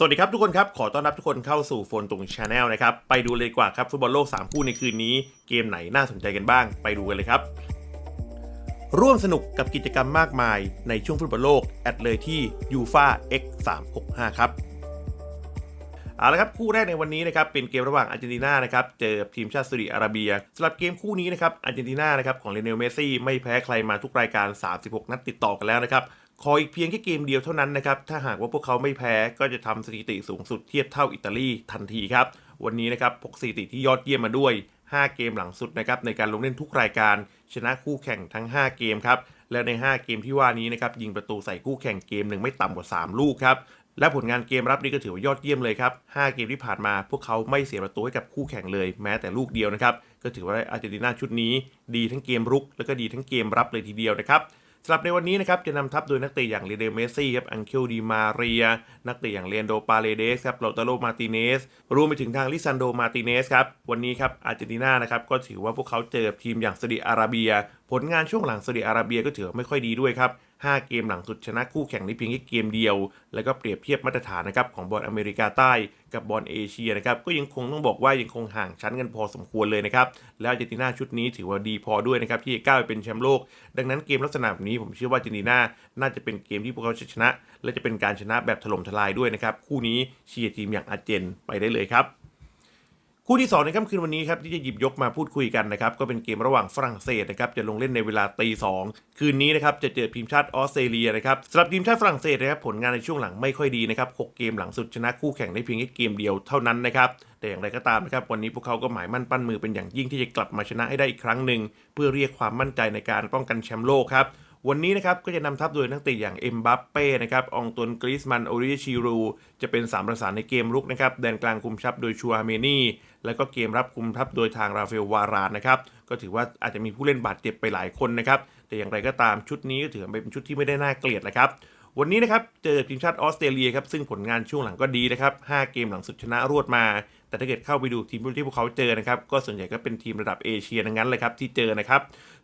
สวัสดีครับทุกคนครับ ขอต้อนรับทุกคนเข้าสู่โฟนตุงชาแนลนะครับ ไปดูเลยกว่าครับฟุตบอลโลก 3 คู่ในคืนนี้ เกมไหนน่าสนใจกันบ้าง ไปดูกันเลยครับ ร่วมสนุกกับกิจกรรมมากมายในช่วงฟุตบอลโลก แอดเลยที่ u f a x 3 6 5ครับเอาละครับคู่แรกในวันนี้นะครับเป็นเกมระหว่างอาร์เจนตินานะครับเจอทีมชาติซาอุดิอาระเบียสำหรับเกมคู่นี้นะครับอาร์เจนตินานะครับของเลเนลเมสซี่ไม่แพ้ใครมาทุกรายการ 36 นัดติดต่อกันแล้วนะครับ ขออีกเพียงแค่เกมเดียวเท่านั้นนะครับ ถ้าหากว่าพวกเขาไม่แพ้ก็จะทำสถิติสูงสุดเทียบเท่าอิตาลีทันทีครับ วันนี้นะครับพกสถิติที่ยอดเยี่ยมมาด้วย 5 เกมหลังสุดนะครับในการลงเล่นทุกรายการ ชนะคู่แข่งทั้ง 5 เกมครับ และใน 5 เกมที่ว่านี้นะครับยิงประตูใส่คู่แข่งเกมหนึ่งไม่ต่ำกว่า 3 ลูกครับ และผลงานเกมรับนี่ก็ถือว่ายอดเยี่ยมเลยครับ 5 เกมที่ผ่านมา พวกเขาไม่เสียประตูให้กับคู่แข่งเลย แม้แต่ลูกเดียวนะครับ ก็ถือว่าอาร์เจนตินาชุดนี้ ดีทั้งเกมรุก แล้วก็ดีทั้งเกมรับเลยทีเดียวนะครับ สำหรับในวันนี้นะครับจะนำทัพโดยนักเตะอย่างเลเดเมซี่ครับอังเคลดีมาเรีย นักเตะอย่างเรียนโดปาเลเดสครับโรตาโรมาติเนสรวมไปถึงทางลิซันโดมาติเนสครับวันนี้ครับอาร์เจนตินานะครับก็ถือว่าพวกเขาเจอกับทีมอย่างซาอุดิอาระเบีย ผลงานช่วงหลังซาอุดิอาระเบียก็ถือไม่ค่อยดีด้วยครับ 5 เกมหลังสุดชนะคู่แข่งในเพียงแค่เกมเดียว แล้วก็เปรียบเทียบมาตรฐานนะครับของบอลอเมริกาใต้กับบอลเอเชียนะครับก็ยังคงต้องบอกว่ายังคงห่างชั้นกันพอสมควรเลยนะครับแล้วอาร์เจนตินาชุดนี้ถือว่าดีพอด้วยนะครับที่จะก้าวไปเป็นแชมป์โลก ดังนั้นเกมลักษณะแบบนี้ผมเชื่อว่าอาร์เจนตินาน่าจะเป็นเกมที่พวกเขาจะชนะ และจะเป็นการชนะแบบถล่มทลายด้วยนะครับคู่นี้เชียร์ทีมอย่างอาร์เจนไปได้เลยครับ คู่ที่ 2 ในค่ำคืนวันนี้ครับที่จะหยิบยกมาพูดคุยกันนะครับก็เป็นเกมระหว่างฝรั่งเศสนะครับจะลงเล่นในเวลาตีสองคืนนี้นะครับจะเจอทีมชาติออสเตรเลียนะครับสำหรับทีมชาติฝรั่งเศสนะครับผลงานในช่วงหลังไม่ค่อยดีนะครับ6เกมหลังสุดชนะคู่แข่งได้เพียงแค่เกมเดียวเท่านั้นนะครับแต่อย่างไรก็ตามนะครับวันนี้พวกเขาก็หมายมั่นปั้นมือเป็นอย่างยิ่งที่จะกลับมาชนะให้ได้อีกครั้งหนึ่งเพื่อเรียกความมั่นใจในการป้องกันแชมป์โลกครับ วันนี้นะครับก็จะนำทัพโดยนักเตะอย่างเอ็มบัปเป้นะครับองตวนกริสมันโอริชิรูจะเป็นสามประสานในเกมรุกนะครับแดนกลางคุมชับโดยชัวเมนี่ แล้วก็เกมรับคุมทัพโดยทางราฟาเอลวารานนะครับก็ถือว่าอาจจะมีผู้เล่นบาดเจ็บไปหลายคนนะครับแต่อย่างไรก็ตามชุดนี้ก็ถือเป็นชุดที่ไม่ได้น่าเกลียดนะครับวันนี้นะครับเจอทีมชาติออสเตรเลียครับซึ่งผลงานช่วงหลังก็ดีนะครับ5เกมหลังสุดชนะรวดมา แต่ถ้าเกิดเข้าไปดูทีมที่พวกเขาเจอนะครับก็ส่วนใหญ่ก็เป็นทีมระดับเอเชียทั้งนั้นเลยครับที่เจอนะครับ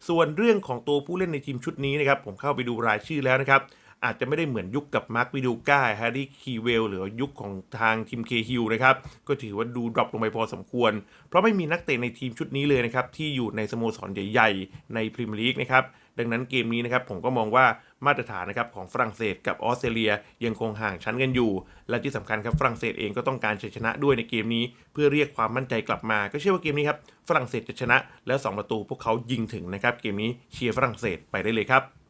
ส่วนเรื่องของตัวผู้เล่นในทีมชุดนี้นะครับผมเข้าไปดูรายชื่อแล้วนะครับ อาจจะไม่ได้เหมือนยุคกับมาร์ควิดูก้าแฮร์รี่คีเวลหรือยุคของทางทีมเคฮิลนะครับ ก็ถือว่าดูดรอปลงไปพอสมควร เพราะไม่มีนักเตะในทีมชุดนี้เลยนะครับ ที่อยู่ในสโมสรใหญ่ๆ ในพรีเมียร์ลีกนะครับ ดังนั้นเกมนี้นะครับผมก็มองว่ามาตรฐานนะครับของฝรั่งเศสกับออสเตรเลียยังคงห่างชั้นกันอยู่ และที่สำคัญครับฝรั่งเศสเองก็ต้องการชัยชนะด้วยในเกมนี้ เพื่อเรียกความมั่นใจกลับมา ก็เชื่อว่าเกมนี้ครับฝรั่งเศสจะชนะ แล้ว 2 ประตูพวกเขายิงถึงนะครับเกมนี้เชียร์ฝรั่งเศสไปได้เลยครับ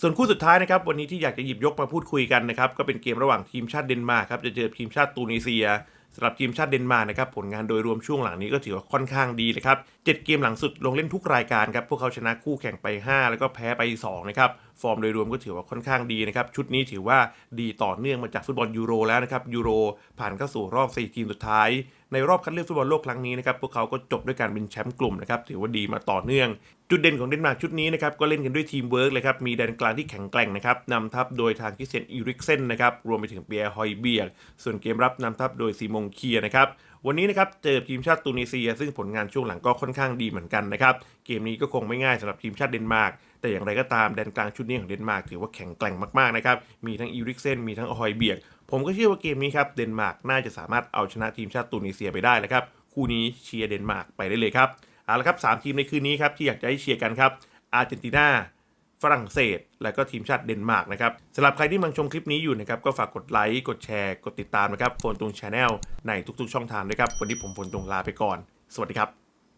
ส่วนคู่สุดท้ายนะครับวันนี้ที่อยากจะหยิบยกมาพูดคุยกันนะครับก็เป็นเกมระหว่างทีมชาติเดนมาร์กครับจะเจอทีมชาติตูนิเซียสำหรับทีมชาติเดนมาร์กนะครับผลงานโดยรวมช่วงหลังนี้ก็ถือว่าค่อนข้างดีนะครับเจ็ดเกมหลังสุดลงเล่นทุกรายการครับพวกเขาชนะคู่แข่งไป 5 แล้วก็แพ้ไป2นะครับฟอร์มโดยรวมก็ถือว่าค่อนข้างดีนะครับ ชุดนี้ถือว่าดีต่อเนื่องมาจากฟุตบอลยูโรแล้วนะครับยูโรผ่านเข้าสู่รอบ 4 ทีมสุดท้ายในรอบคัดเลือกฟุตบอลโลกครั้งนี้นะครับพวกเขาก็จบด้วยการเป็นแชมป์กลุ่มนะครับถือว่าดีมาต่อเนื่อง จุดเด่นของเดนมาร์กชุดนี้นะครับก็เล่นกันด้วยทีมเวิร์กเลยครับมีแดนกลางที่แข็งแกร่งนะครับนำทัพโดยทางคิเซนอีริกเซนนะครับรวมไปถึงเปียร์ฮอยเบียกส่วนเกมรับนำทัพโดยซีมงเคียนะครับ วันนี้นะครับเจอทีมชาติตูนิเซีย ซึ่งผลงานช่วงหลังก็ค่อนข้างดีเหมือนกันนะครับ เกมนี้ก็คงไม่ง่ายสำหรับทีมชาติเดนมาร์ก แต่อย่างไรก็ตามแดนกลางชุดนี้ของเดนมาร์กถือว่าแข็งแกร่งมากๆนะครับ มีทั้งอีริกเซน มีทั้งฮอยเบียก ผมก็เชื่อว่าเกมนี้ครับเดนมาร์กน่าจะสามารถเอาชนะทีมชาติตูนิเซียไปได้แล้วครับ คู่นี้เชียร์เดนมาร์กไปได้เลยครับ เอาละครับสามทีมในคืนนี้ครับที่อยากจะให้เชียร์กันครับอาร์เจนตินา ฝรั่งเศส และก็ทีมชาติเดนมาร์กนะครับสำหรับใครที่มังชมคลิปนี้อยู่นะครับก็ฝากกดไลค์กดแชร์ กดติดตามนะครับโฟนตุงชาแนลในทุกๆ ช่องทางด้วยครับวันนี้ผมโฟนตุงลาไปก่อน สวัสดีครับ